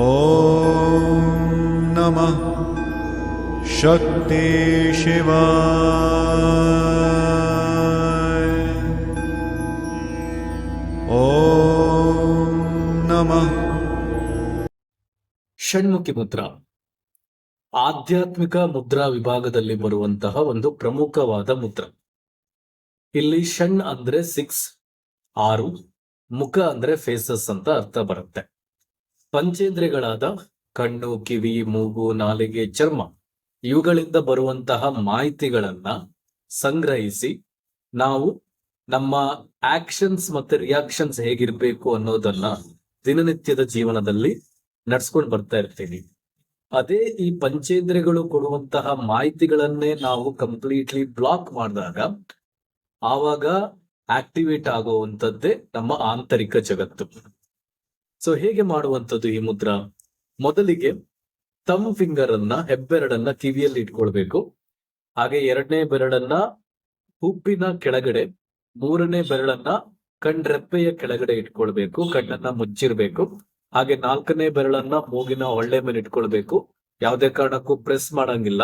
ॐ नमः शक्ति शिवाय ॐ नमः ಷಣ್ಮುಖಿ ಮುದ್ರಾ ಆಧ್ಯಾತ್ಮಿಕ ಮುದ್ರಾ ವಿಭಾಗದಲ್ಲಿ ಬರುವಂತಹ ಒಂದು ಪ್ರಮುಖವಾದ ಮುದ್ರ ಇಲ್ಲಿ ಷಣ್ ಅಂದ್ರೆ ಸಿಕ್ಸ್ ಆರು ಮುಖ ಅಂದ್ರೆ ಫೇಸಸ್ ಅಂತ ಅರ್ಥ ಬರುತ್ತೆ ಪಂಚೇಂದ್ರಿಯಗಳಾದ ಕಣ್ಣು, ಕಿವಿ, ಮೂಗು, ನಾಲಿಗೆ, ಚರ್ಮ ಇವುಗಳಿಂದ ಬರುವಂತಹ ಮಾಹಿತಿಗಳನ್ನ ಸಂಗ್ರಹಿಸಿ ನಾವು ನಮ್ಮ ಆಕ್ಷನ್ಸ್ ಮತ್ತೆ ರಿಯಾಕ್ಷನ್ಸ್ ಹೇಗಿರ್ಬೇಕು ಅನ್ನೋದನ್ನ ದಿನನಿತ್ಯದ ಜೀವನದಲ್ಲಿ ನಡ್ಸ್ಕೊಂಡು ಬರ್ತಾ ಇರ್ತೀವಿ. ಅದೇ ಈ ಪಂಚೇಂದ್ರಿಯಗಳು ಕೊಡುವಂತಹ ಮಾಹಿತಿಗಳನ್ನೇ ನಾವು ಕಂಪ್ಲೀಟ್ಲಿ ಬ್ಲಾಕ್ ಮಾಡಿದಾಗ ಆವಾಗ ಆಕ್ಟಿವೇಟ್ ಆಗುವಂಥದ್ದೇ ನಮ್ಮ ಆಂತರಿಕ ಜಗತ್ತು. ಸೊ ಹೇಗೆ ಮಾಡುವಂಥದ್ದು ಈ ಮುದ್ರ? ಮೊದಲಿಗೆ ತಮ್ ಫಿಂಗರ್ ಅನ್ನ ಹೆಬ್ಬೆರಡನ್ನ ಕಿವಿಯಲ್ಲಿ ಇಟ್ಕೊಳ್ಬೇಕು. ಹಾಗೆ ಎರಡನೇ ಬೆರಳನ್ನ ಹುಬ್ಬಿನ ಕೆಳಗಡೆ, ಮೂರನೇ ಬೆರಳನ್ನ ಕಣ್ರೆಪ್ಪೆಯ ಕೆಳಗಡೆ ಇಟ್ಕೊಳ್ಬೇಕು, ಕಣ್ಣನ್ನ ಮುಚ್ಚಿರ್ಬೇಕು. ಹಾಗೆ ನಾಲ್ಕನೇ ಬೆರಳನ್ನ ಮೂಗಿನ ಒಳ್ಳೆ ಮೇಲೆ ಇಟ್ಕೊಳ್ಬೇಕು. ಯಾವುದೇ ಕಾರಣಕ್ಕೂ ಪ್ರೆಸ್ ಮಾಡಂಗಿಲ್ಲ,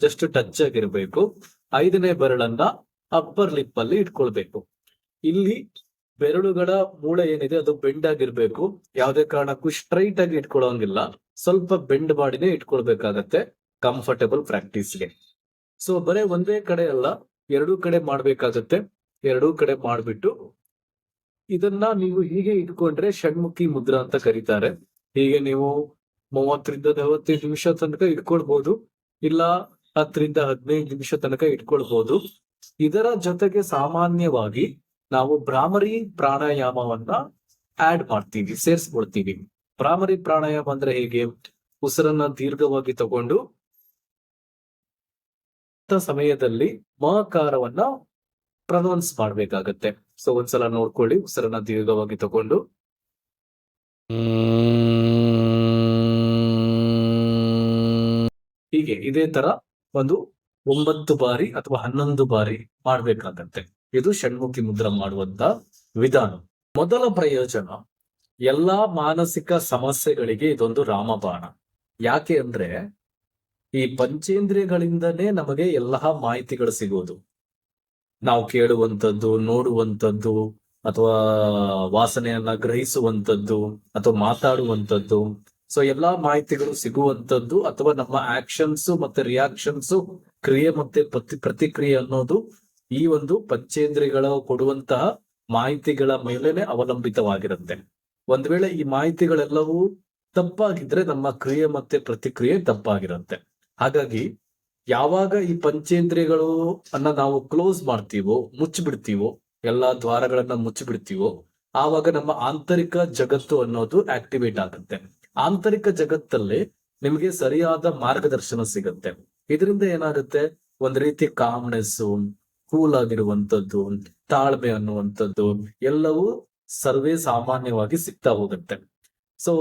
ಜಸ್ಟ್ ಟಚ್ ಆಗಿರ್ಬೇಕು. ಐದನೇ ಬೆರಳನ್ನ ಅಪ್ಪರ್ ಲಿಪ್ ಅಲ್ಲಿ ಇಟ್ಕೊಳ್ಬೇಕು. ಇಲ್ಲಿ ಬೆರಳುಗಳ ಮೂಳೆ ಏನಿದೆ ಅದು ಬೆಂಡ್ ಆಗಿರ್ಬೇಕು. ಯಾವುದೇ ಕಾರಣಕ್ಕೂ ಸ್ಟ್ರೈಟ್ ಆಗಿ ಇಟ್ಕೊಳ್ಳೋಂಗಿಲ್ಲ. ಸ್ವಲ್ಪ ಬೆಂಡ್ ಮಾಡಿನೇ ಇಟ್ಕೊಳ್ಬೇಕಾಗತ್ತೆ ಕಂಫರ್ಟಬಲ್ ಪ್ರಾಕ್ಟೀಸ್ಗೆ ಸೊ ಬರೇ ಒಂದೇ ಕಡೆ ಅಲ್ಲ, ಎರಡೂ ಕಡೆ ಮಾಡ್ಬೇಕಾಗತ್ತೆ. ಎರಡೂ ಕಡೆ ಮಾಡ್ಬಿಟ್ಟು ಇದನ್ನ ನೀವು ಹೀಗೆ ಇಟ್ಕೊಂಡ್ರೆ ಷಣ್ಮುಖಿ ಮುದ್ರಾ ಅಂತ ಕರೀತಾರೆ. ಹೀಗೆ ನೀವು ಮೂವತ್ತರಿಂದ ನಲವತ್ತೈದು ನಿಮಿಷ ತನಕ ಇಟ್ಕೊಳ್ಬಹುದು ಇಲ್ಲ ಹತ್ತರಿಂದ ಹದಿನೈದು ನಿಮಿಷ ತನಕ ಇಟ್ಕೊಳ್ಬಹುದು ಇದರ ಜೊತೆಗೆ ಸಾಮಾನ್ಯವಾಗಿ ನಾವು ಭ್ರಾಮರಿ ಪ್ರಾಣಾಯಾಮವನ್ನ ಆಡ್ ಮಾಡ್ತೀವಿ ಸೇರಿಸ್ಕೊಳ್ತೀವಿ ಭ್ರಾಮರಿ ಪ್ರಾಣಾಯಾಮ ಅಂದ್ರೆ ಹೇಗೆ? ಉಸಿರನ್ನ ದೀರ್ಘವಾಗಿ ತಗೊಂಡು ಸಮಯದಲ್ಲಿ ಮಕಾರವನ್ನ ಪ್ರನೌನ್ಸ್ ಮಾಡ್ಬೇಕಾಗತ್ತೆ. ಸೊ ಒಂದ್ಸಲ ನೋಡ್ಕೊಳ್ಳಿ, ಉಸಿರನ್ನ ದೀರ್ಘವಾಗಿ ತಗೊಂಡು. ಹೀಗೆ ಇದೇ ತರ ಒಂದು ಒಂಬತ್ತು ಬಾರಿ ಅಥವಾ ಹನ್ನೊಂದು ಬಾರಿ ಮಾಡ್ಬೇಕಾಗತ್ತೆ. ಇದು ಷಣ್ಮುಖಿ ಮುದ್ರ ಮಾಡುವಂತ ವಿಧಾನ. ಮೊದಲ ಪ್ರಯೋಜನ, ಎಲ್ಲಾ ಮಾನಸಿಕ ಸಮಸ್ಯೆಗಳಿಗೆ ಇದೊಂದು ರಾಮಬಾಣ. ಯಾಕೆ ಅಂದ್ರೆ, ಈ ಪಂಚೇಂದ್ರಿಯಗಳಿಂದನೇ ನಮಗೆ ಎಲ್ಲಾ ಮಾಹಿತಿಗಳು ಸಿಗೋದು. ನಾವು ಕೇಳುವಂಥದ್ದು ನೋಡುವಂಥದ್ದು ಅಥವಾ ವಾಸನೆಯನ್ನ ಗ್ರಹಿಸುವಂಥದ್ದು ಅಥವಾ ಮಾತಾಡುವಂಥದ್ದು ಸೊ ಎಲ್ಲಾ ಮಾಹಿತಿಗಳು ಸಿಗುವಂಥದ್ದು ಅಥವಾ ನಮ್ಮ ಆಕ್ಷನ್ಸ್ ಮತ್ತೆ ರಿಯಾಕ್ಷನ್ಸ್ ಕ್ರಿಯೆ ಮತ್ತೆ ಪ್ರತಿ, ಪ್ರತಿಕ್ರಿಯೆ ಅನ್ನೋದು ಈ ಒಂದು ಪಂಚೇಂದ್ರಿಯಗಳ ಕೊಡುವಂತಹ ಮಾಹಿತಿಗಳ ಮೇಲೆನೆ ಅವಲಂಬಿತವಾಗಿರುತ್ತೆ. ಒಂದ್ ವೇಳೆ ಈ ಮಾಹಿತಿಗಳೆಲ್ಲವೂ ತಪ್ಪಾಗಿದ್ರೆ ನಮ್ಮ ಕ್ರಿಯೆ ಮತ್ತೆ ಪ್ರತಿಕ್ರಿಯೆ ತಪ್ಪಾಗಿರುತ್ತೆ. ಹಾಗಾಗಿ ಯಾವಾಗ ಈ ಪಂಚೇಂದ್ರಿಯಗಳು ಅನ್ನ ನಾವು ಕ್ಲೋಸ್ ಮಾಡ್ತೀವೋ, ಮುಚ್ಚಿಬಿಡ್ತೀವೋ, ಎಲ್ಲಾ ದ್ವಾರಗಳನ್ನ ಮುಚ್ಚಿಬಿಡ್ತೀವೋ, ಆವಾಗ ನಮ್ಮ ಆಂತರಿಕ ಜಗತ್ತು ಅನ್ನೋದು ಆಕ್ಟಿವೇಟ್ ಆಗುತ್ತೆ. ಆಂತರಿಕ ಜಗತ್ತಲ್ಲಿ ನಿಮಗೆ ಸರಿಯಾದ ಮಾರ್ಗದರ್ಶನ ಸಿಗುತ್ತೆ. ಇದರಿಂದ ಏನಾಗುತ್ತೆ? ಒಂದ್ ರೀತಿ ಕಾಮ್ನೆಸ್ ಕೂಲ್ ಆಗಿರುವಂತದ್ದು ತಾಳ್ಮೆ ಅನ್ನುವಂಥದ್ದು ಎಲ್ಲವೂ ಸರ್ವೇ ಸಾಮಾನ್ಯವಾಗಿ ಸಿಗ್ತಾ ಹೋಗುತ್ತೆ. ಸೊ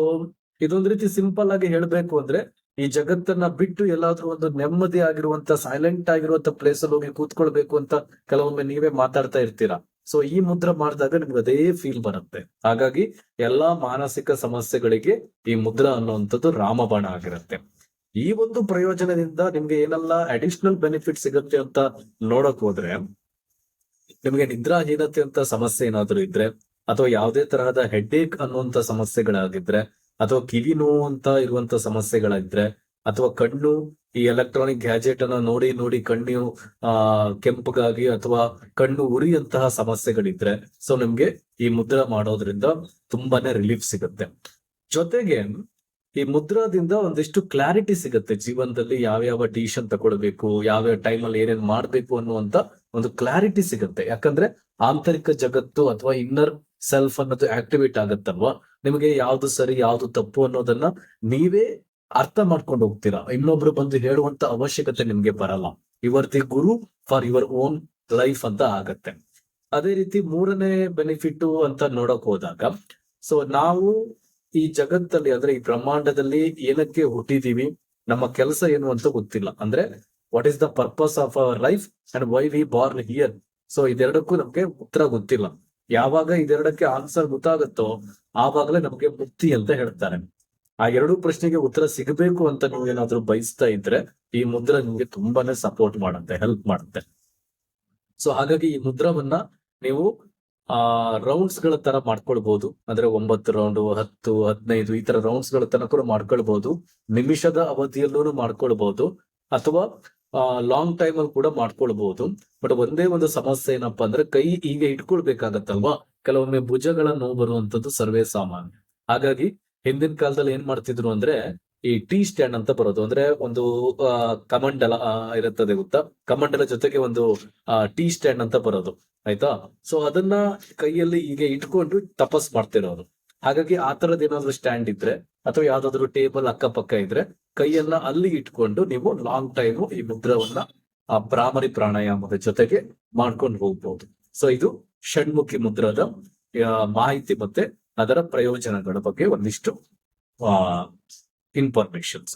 ಇದೊಂದ್ ರೀತಿ ಸಿಂಪಲ್ ಆಗಿ ಹೇಳ್ಬೇಕು ಅಂದ್ರೆ, ಈ ಜಗತ್ತನ್ನ ಬಿಟ್ಟು ಎಲ್ಲಾದ್ರೂ ಒಂದು ನೆಮ್ಮದಿ ಆಗಿರುವಂತ ಸೈಲೆಂಟ್ ಆಗಿರುವಂತ ಪ್ಲೇಸ್ ಅಲ್ಲಿ ಹೋಗಿ ಕೂತ್ಕೊಳ್ಬೇಕು ಅಂತ ಕೆಲವೊಮ್ಮೆ ನೀವೇ ಮಾತಾಡ್ತಾ ಇರ್ತೀರಾ? ಸೊ ಈ ಮುದ್ರ ಮಾಡಿದಾಗ ನಿಮ್ಗೆ ಅದೇ ಫೀಲ್ ಬರುತ್ತೆ. ಹಾಗಾಗಿ ಎಲ್ಲಾ ಮಾನಸಿಕ ಸಮಸ್ಯೆಗಳಿಗೆ ಈ ಮುದ್ರ ಅನ್ನುವಂಥದ್ದು ರಾಮಬಾಣ ಆಗಿರುತ್ತೆ. ಈ ಒಂದು ಪ್ರಯೋಜನದಿಂದ ನಿಮ್ಗೆ ಏನೆಲ್ಲ ಅಡಿಷನಲ್ ಬೆನಿಫಿಟ್ ಸಿಗುತ್ತೆ ಅಂತ ನೋಡಕ್ ಹೋದ್ರೆ, ನಿಮ್ಗೆ ನಿದ್ರಾಹೀನತೆ ಅಂತ ಸಮಸ್ಯೆ ಏನಾದ್ರೂ ಇದ್ರೆ, ಅಥವಾ ಯಾವುದೇ ತರಹದ ಹೆಡ್ಏಕ್ ಅನ್ನುವಂತ ಸಮಸ್ಯೆಗಳಾಗಿದ್ರೆ, ಅಥವಾ ಕಿವಿ ನೋವು ಅಂತ ಇರುವಂತ ಸಮಸ್ಯೆಗಳಿದ್ರೆ ಅಥವಾ ಕಣ್ಣು, ಈ ಎಲೆಕ್ಟ್ರಾನಿಕ್ ಗ್ಯಾಜೆಟ್ ಅನ್ನ ನೋಡಿ ನೋಡಿ ಕಣ್ಣು, ಆ, ಕೆಂಪಗಾಗಿ ಅಥವಾ ಕಣ್ಣು ಉರಿಯಂತಹ ಸಮಸ್ಯೆಗಳಿದ್ರೆ ಸೊ ನಿಮ್ಗೆ ಈ ಮುದ್ರ ಮಾಡೋದ್ರಿಂದ ತುಂಬಾನೇ ರಿಲೀಫ್ ಸಿಗುತ್ತೆ. ಜೊತೆಗೆ ಈ ಮುದ್ರಾದಿಂದ ಒಂದಿಷ್ಟು ಕ್ಲಾರಿಟಿ ಸಿಗುತ್ತೆ ಜೀವನದಲ್ಲಿ ಯಾವ್ಯಾವ ಡಿಸಿಷನ್ ತಗೊಳ್ಬೇಕು, ಯಾವ್ಯಾವ ಟೈಮಲ್ಲಿ ಏನೇನ್ ಮಾಡ್ಬೇಕು ಅನ್ನುವಂತ ಒಂದು ಕ್ಲಾರಿಟಿ ಸಿಗುತ್ತೆ. ಯಾಕಂದ್ರೆ ಆಂತರಿಕ ಜಗತ್ತು ಅಥವಾ ಇನ್ನರ್ ಸೆಲ್ಫ್ ಅನ್ನೋದು ಆಕ್ಟಿವೇಟ್ ಆಗತ್ತಲ್ವಾ? ನಿಮಗೆ ಯಾವ್ದು ಸರಿ, ಯಾವ್ದು ತಪ್ಪು ಅನ್ನೋದನ್ನ ನೀವೇ ಅರ್ಥ ಮಾಡ್ಕೊಂಡು ಹೋಗ್ತೀರಾ? ಇನ್ನೊಬ್ರು ಬಂದು ಹೇಳುವಂತ ಅವಶ್ಯಕತೆ ನಿಮ್ಗೆ ಬರಲ್ಲ. ಇವರ್ the guru for your own life ಅಂತ ಆಗತ್ತೆ. ಅದೇ ರೀತಿ ಮೂರನೇ ಬೆನಿಫಿಟ್ ಅಂತ ನೋಡಕ್ ಹೋದಾಗ ಸೊ ನಾವು ಈ ಜಗತ್ತಲ್ಲಿ ಅಂದ್ರೆ ಈ ಬ್ರಹ್ಮಾಂಡದಲ್ಲಿ ಏನಕ್ಕೆ ಹುಟ್ಟಿದೀವಿ, ನಮ್ಮ ಕೆಲಸ ಏನು ಅಂತ ಗೊತ್ತಿಲ್ಲ. ಅಂದ್ರೆ what is the purpose of our life and why we born here so ಇದೆರಡಕ್ಕೂ ನಮ್ಗೆ ಉತ್ತರ ಗೊತ್ತಿಲ್ಲ. ಯಾವಾಗ ಇದೆರಡಕ್ಕೆ ಆನ್ಸರ್ ಗೊತ್ತಾಗುತ್ತೋ, ಆವಾಗಲೇ ನಮ್ಗೆ ಮುಕ್ತಿ ಅಂತ ಹೇಳ್ತಾರೆ. ಆ ಎರಡು ಪ್ರಶ್ನೆಗೆ ಉತ್ತರ ಸಿಗಬೇಕು ಅಂತ ನೀವು ಏನಾದ್ರೂ ಬಯಸ್ತಾ ಇದ್ರೆ, ಈ ಮುದ್ರ ನಿಮ್ಗೆ ತುಂಬಾನೇ ಸಪೋರ್ಟ್ ಮಾಡುತ್ತೆ ಹೆಲ್ಪ್ ಮಾಡುತ್ತೆ. ಸೊ ಹಾಗಾಗಿ ಈ ಮುದ್ರವನ್ನ ನೀವು ಆ ರೌಂಡ್ಸ್ಗಳ ತರ ಮಾಡ್ಕೊಳ್ಬಹುದು ಅಂದ್ರೆ ಒಂಬತ್ತು ರೌಂಡ್ ಹತ್ತು, ಹದಿನೈದು ಈ ತರ ರೌಂಡ್ಸ್ಗಳ ತನಕ ಮಾಡ್ಕೊಳ್ಬಹುದು ನಿಮಿಷದ ಅವಧಿಯಲ್ಲೂ ಮಾಡ್ಕೊಳ್ಬಹುದು ಅಥವಾ ಲಾಂಗ್ ಟೈಮ್ ಅಲ್ಲಿ ಕೂಡ ಮಾಡ್ಕೊಳ್ಬಹುದು ಬಟ್ ಒಂದೇ ಒಂದು ಸಮಸ್ಯೆ ಏನಪ್ಪಾ ಅಂದ್ರೆ ಕೈ ಈಗ ಇಟ್ಕೊಳ್ಬೇಕಾಗತ್ತಲ್ವಾ? ಕೆಲವೊಮ್ಮೆ ಭುಜಗಳ ನೋವು ಬರುವಂತದ್ದು ಸರ್ವೇ ಸಾಮಾನ್ಯ. ಹಾಗಾಗಿ ಹಿಂದಿನ ಕಾಲದಲ್ಲಿ ಏನ್ ಮಾಡ್ತಿದ್ರು ಅಂದ್ರೆ ಈ ಟೀ ಸ್ಟ್ಯಾಂಡ್ ಅಂತ ಬರೋದು. ಅಂದ್ರೆ ಒಂದು ಆ, ಕಮಂಡಲ ಆ, ಇರುತ್ತದೆ ಗೊತ್ತಾ? ಕಮಂಡಲ ಜೊತೆಗೆ ಒಂದು ಟೀ ಸ್ಟ್ಯಾಂಡ್ ಅಂತ ಬರೋದು. ಆಯ್ತಾ? ಸೊ ಅದನ್ನ ಕೈಯಲ್ಲಿ ಹೀಗೆ ಇಟ್ಕೊಂಡು ತಪಸ್ ಮಾಡ್ತಿರೋರು ಹಾಗಾಗಿ ಆ ತರದ್ ಏನಾದ್ರು ಸ್ಟ್ಯಾಂಡ್ ಇದ್ರೆ ಅಥವಾ ಯಾವ್ದಾದ್ರು ಟೇಬಲ್ ಅಕ್ಕಪಕ್ಕ ಇದ್ರೆ ಕೈಯನ್ನ ಅಲ್ಲಿ ಇಟ್ಕೊಂಡು ನೀವು ಲಾಂಗ್ ಟೈಮ್ ಈ ಮುದ್ರವನ್ನ ಆ ಪ್ರಾಮರಿ ಪ್ರಾಣಾಯಾಮದ ಜೊತೆಗೆ ಮಾಡ್ಕೊಂಡು ಹೋಗ್ಬಹುದು ಸೊ ಇದು ಷಣ್ಮುಖಿ ಮುದ್ರದ ಮಾಹಿತಿ ಮತ್ತೆ ಅದರ ಪ್ರಯೋಜನಗಳ ಬಗ್ಗೆ ಒಂದಿಷ್ಟು ಆ ಇನ್ಫಾರ್ಮೇಶನ್ಸ್